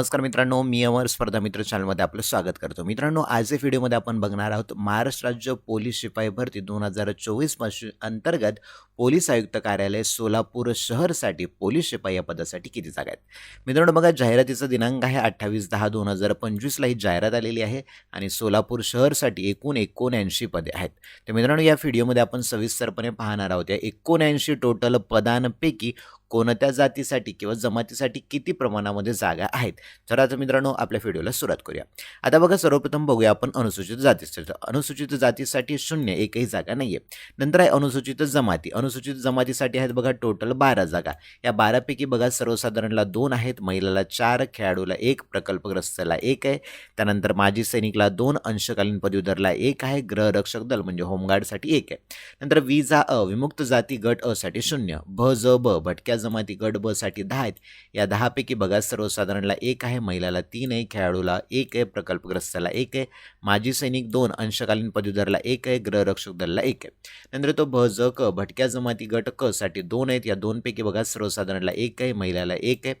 नमस्कार मित्रांनो मी अमर स्पर्धा मित्र चॅनलमध्ये आपलं स्वागत करतो. मित्रांनो आज या व्हिडिओमध्ये आपण बघणार आहोत महाराष्ट्र राज्य पोलीस शिपाई भरती दोन हजार चोवीस अंतर्गत पोलीस आयुक्त कार्यालय सोलापूर शहरसाठी पोलीस शिपाई या पदासाठी किती जागा आहेत? मित्रांनो बघा जाहिरातीचा दिनांक आहे अठ्ठावीस दहा दोन हजार पंचवीसला ही जाहिरात आलेली आहे आणि सोलापूर शहरसाठी एकूण एकोणऐंशी पदे आहेत. तर मित्रांनो या व्हिडिओमध्ये आपण सविस्तरपणे पाहणार आहोत या एकोणऐंशी टोटल पदांपैकी कोणत्या जातीसाठी किंवा जमातीसाठी किती प्रमाणामध्ये जागा आहेत? तर आता मित्रांनो आपल्या व्हिडिओला सुरुवात करूया. आता बघा सर्वप्रथम बघूया आपण अनुसूचित जातीसाठी. अनुसूचित जातीसाठी शून्य एकही जागा नाही आहे नंतर आहे अनुसूचित जमाती. अनु अनुसूचित जमातीसाठी आहेत बघा टोटल बारा जागा. या बारापैकी बघा सर्वसाधारणला दोन आहेत. महिलाला चार खेळाडूला एक प्रकल्पग्रस्तला एक आहे. त्यानंतर माजी सैनिकला दोन अंशकालीन पदवीधरला एक आहे. गृहरक्षक दल म्हणजे होमगार्डसाठी एक आहे. नंतर विजा अ विमुक्त जाती गट अ साठी शून्य भ ज ब भटक्या जमाती गट ब साठी दहा आहेत. या दहापैकी बघा सर्वसाधारणला एक आहे. महिलाला तीन आहे खेळाडूला एक आहे प्रकल्पग्रस्ताला एक आहे. माजी सैनिक दोन अंशकालीन पदवीधरला एक आहे गृहरक्षक दलला एक आहे. नंतर तो भ ज क भटक्या जमाती गट क साठी दोन आहेत या दोनपैकी बघा सर्वसाधारणला एक आहे महिलाला एक आहे.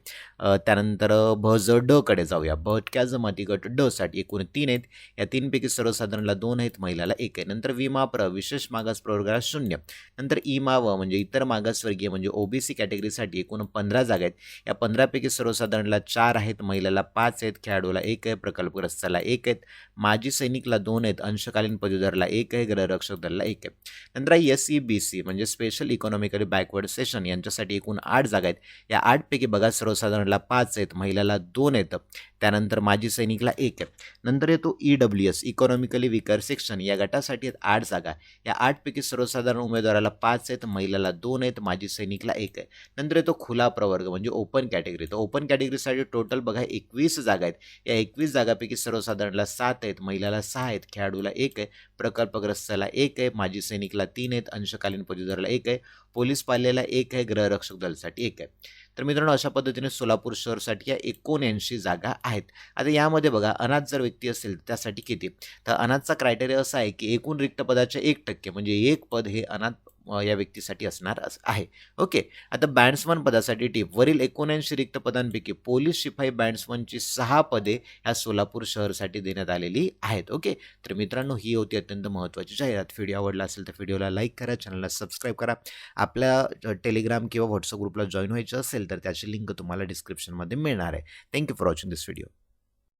त्यानंतर भ ज ड कडे जाऊया. भटक्या जमाती गट ड साठी एकूण तीन आहेत. या तीनपैकी सर्वसाधारणला दोन आहेत महिलाला एक आहे. नंतर विमा प्र विशेष मागास प्रवर्गाला शून्य. नंतर इमा व म्हणजे इतर मागासवर्गीय म्हणजे ओबीसी कॅटेगरीसाठी एकूण पंधरा जागा आहेत. या पंधरापैकी सर्वसाधारणला चार आहेत महिलाला पाच आहेत खेळाडूला एक आहे प्रकल्पग्रस्ताला एक आहेत. माजी सैनिकला दोन आहेत अंशकालीन पदवीधरला एक आहे गृहरक्षक दलला एक आहे. नंतर एस ई बी सी म्हणजे स्पे स्पेशल इकॉनॉमिकली बॅकवर्ड सेशन यांच्यासाठी एकूण आठ जागा आहेत. या आठपैकी बघा सर्वसाधारणला पाच आहेत महिलाला दोन आहेत. त्यानंतर माजी सैनिकला एक आहे. नंतर येतो E W S economically weaker section या गटासाठी आहेत आठ जागा. या आठपैकी सर्वसाधारण उमेदवाराला पाच आहेत महिलाला दोन आहेत माजी सैनिकला एक आहे. नंतर येतो खुला प्रवर्ग म्हणजे ओपन कॅटेगरी तर ओपन कॅटेगरीसाठी टोटल बघा एकवीस जागा आहेत. या एकवीस जागापैकी सर्वसाधारणला सात आहेत महिलाला सहा आहेत खेळाडूला एक आहे प्रकल्पग्रस्ताला एक आहे माजी सैनिकला तीन आहेत अंशकालीन पदवीधरला एक आहे. पोलीस पाल्याला एक आहे. गृहरक्षक दलासाठी एक आहे. तर मित्रांनो अशा पद्धतीने सोलापूर शहरसाठी या एकोणऐंशी जागा आहेत. आता यामध्ये बघा अनाथ जर व्यक्ती असेल तर त्यासाठी किती? तर अनाथचा क्रायटेरिया असा आहे की एकूण रिक्त पदाचे एक टक्के म्हणजे एक पद हे अनाथ या व्यक्तीसाठी असणार आहे. ओके. आता बँड्समन पदासाठी टीप. वरील एकोणऐंशी रिक्त पदांपैकी पोलीस शिपाई बँड्समनची सहा पदे ह्या सोलापूर शहरसाठी देण्यात आलेली आहेत. ओके. तर मित्रांनो ही होती अत्यंत महत्त्वाची जाहिरात. व्हिडिओ आवडला असेल तर व्हिडिओला लाईक करा चॅनलला सबस्क्राईब करा. आपल्या टेलिग्राम किंवा व्हॉट्सअप ग्रुपला जॉईन व्हायचं असेल तर त्याची लिंक तुम्हाला डिस्क्रिप्शनमध्ये मिळणार आहे. Thank you for watching this video.